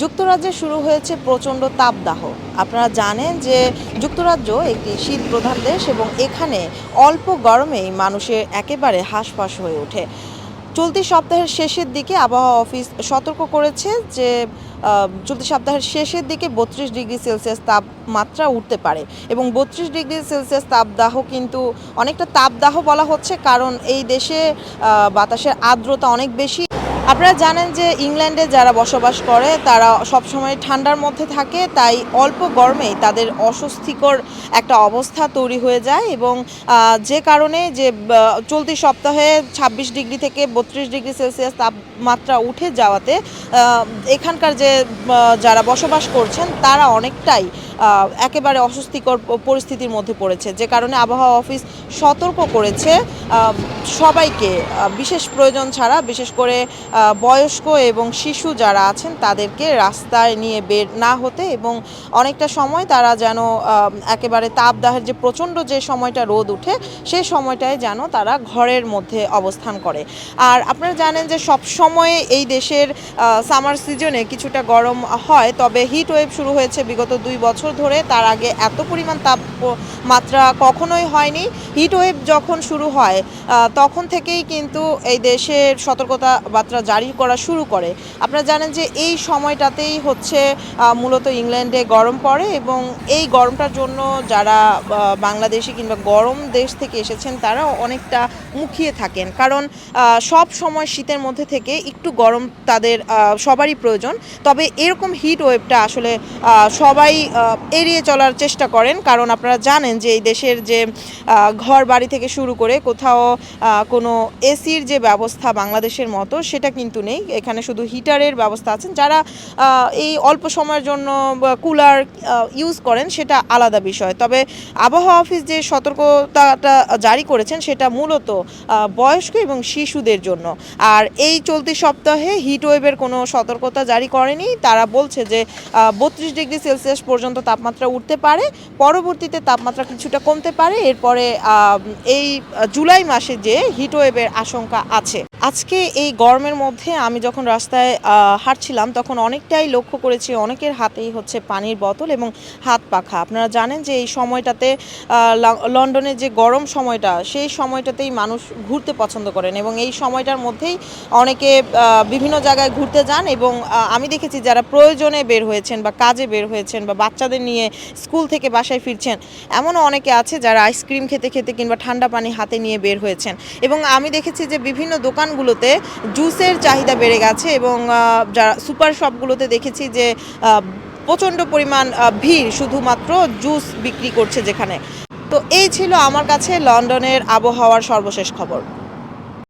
যুক্তরাজ্যে শুরু হয়েছে প্রচণ্ড তাপদাহ। আপনারা জানেন যে যুক্তরাজ্য একটি শীত প্রধান দেশ এবং এখানে অল্প গরমেই মানুষের একেবারে হাঁসফাঁস হয়ে ওঠে। চলতি সপ্তাহের শেষের দিকে আবহাওয়া অফিস সতর্ক করেছে যে চলতি সপ্তাহের শেষের দিকে বত্রিশ ডিগ্রি সেলসিয়াস তাপমাত্রা উঠতে পারে এবং বত্রিশ ডিগ্রি সেলসিয়াস তাপদাহ কিন্তু অনেকটা তাপদাহ বলা হচ্ছে কারণ এই দেশে বাতাসের আর্দ্রতা অনেক বেশি। আপনারা জানেন যে ইংল্যান্ডে যারা বসবাস করে, তারা সবসময় ঠান্ডার মধ্যে থাকে, তাই অল্প গরমেই তাদের অস্বস্তিকর একটা অবস্থা তৈরি হয়ে যায় এবং যে কারণে যে চলতি সপ্তাহে ছাব্বিশ ডিগ্রি থেকে বত্রিশ ডিগ্রি সেলসিয়াস তাপমাত্রা উঠে যাওয়াতে এখানকার যে যারা বসবাস করছেন, তারা অনেকটাই একেবারে অস্বস্তিকর পরিস্থিতির মধ্যে পড়েছে। যে কারণে আবহাওয়া অফিস সতর্ক করেছে সবাইকে বিশেষ প্রয়োজন ছাড়া, বিশেষ করে বয়স্ক এবং শিশু যারা আছেন তাদেরকে রাস্তায় নিয়ে বের না হতে এবং অনেকটা সময় তারা যেন একেবারে তাপদাহের যে প্রচণ্ড যে সময়টা রোদ উঠে সেই সময়টায় যেন তারা ঘরের মধ্যে অবস্থান করে। আর আপনারা জানেন যে সব সময় এই দেশের সামার সিজনে কিছুটা গরম হয়, তবে হিট ওয়েভ শুরু হয়েছে বিগত দুই বছর ধরে। তার আগে এত পরিমাণ তাপ মাত্রা কখনোই হয়নি। হিট ওয়েভ যখন শুরু হয় তখন থেকেই কিন্তু এই দেশের সতর্কতা বার্তা জারি করা শুরু করে। আপনারা জানেন যে এই সময়টাতেই হচ্ছে মূলত ইংল্যান্ডে গরম পড়ে এবং এই গরমটার জন্য যারা বাংলাদেশি কিংবা গরম দেশ থেকে এসেছেন তারা অনেকটা মুখিয়ে থাকেন। কারণ সব সময় শীতের মধ্যে থেকে একটু গরম তাদের সবারই প্রয়োজন। তবে এরকম হিট ওয়েভটা আসলে সবাই এড়িয়ে চলার চেষ্টা করেন। কারণ আপনারা জানেন যে এই দেশের যে ঘর বাড়ি থেকে শুরু করে কোথাও কোনো এসির যে ব্যবস্থা বাংলাদেশের মতো, সেটা কিন্তু নেই। এখানে শুধু হিটারের ব্যবস্থা আছেন। যারা এই অল্প সময়ের জন্য কুলার ইউজ করেন, সেটা আলাদা বিষয়। তবে আবহাওয়া অফিস যে সতর্কতাটা জারি করেছেন, সেটা মূলত বয়স্ক এবং শিশুদের জন্য। আর এই চলতি সপ্তাহে হিটওয়েভের কোনো সতর্কতা জারি করেনি। তারা বলছে যে বত্রিশ ডিগ্রি সেলসিয়াস পর্যন্ত তাপমাত্রা উঠতে পারে। পরবর্তীতে তাপমাত্রা কিছুটা কমতে পারে। এরপরে এই জুলাই মাসে যে হিটওয়েভের আশঙ্কা আছে। আজকে এই গরমের মধ্যে আমি যখন রাস্তায় হাঁটছিলাম, তখন অনেকটাই লক্ষ্য করেছি অনেকের হাতেই হচ্ছে পানির বোতল এবং হাত পাখা। আপনারা জানেন যে এই সময়টাতে লন্ডনের যে গরম সময়টা, সেই সময়টাতেই মানুষ ঘুরতে পছন্দ করেন এবং এই সময়টার মধ্যেই অনেকে বিভিন্ন জায়গায় ঘুরতে যান এবং আমি দেখেছি যারা প্রয়োজনে বের হয়েছেন বা কাজে বের হয়েছেন বা বাচ্চাদের নিয়ে স্কুল থেকে বাসায় ফিরছেন, এমনও অনেকে আছে যারা আইসক্রিম খেতে খেতে কিংবা ঠান্ডা পানি হাতে নিয়ে বের হয়েছেন। এবং আমি দেখেছি যে বিভিন্ন দোকানগুলোতে জুসের চাহিদা বেড়ে গেছে এবং যারা সুপার শপগুলোতে দেখেছি যে প্রচণ্ড পরিমাণ ভিড় শুধুমাত্র জুস বিক্রি করছে যেখানে। তো এই ছিল আমার কাছে লন্ডনের আবহাওয়ার সর্বশেষ খবর।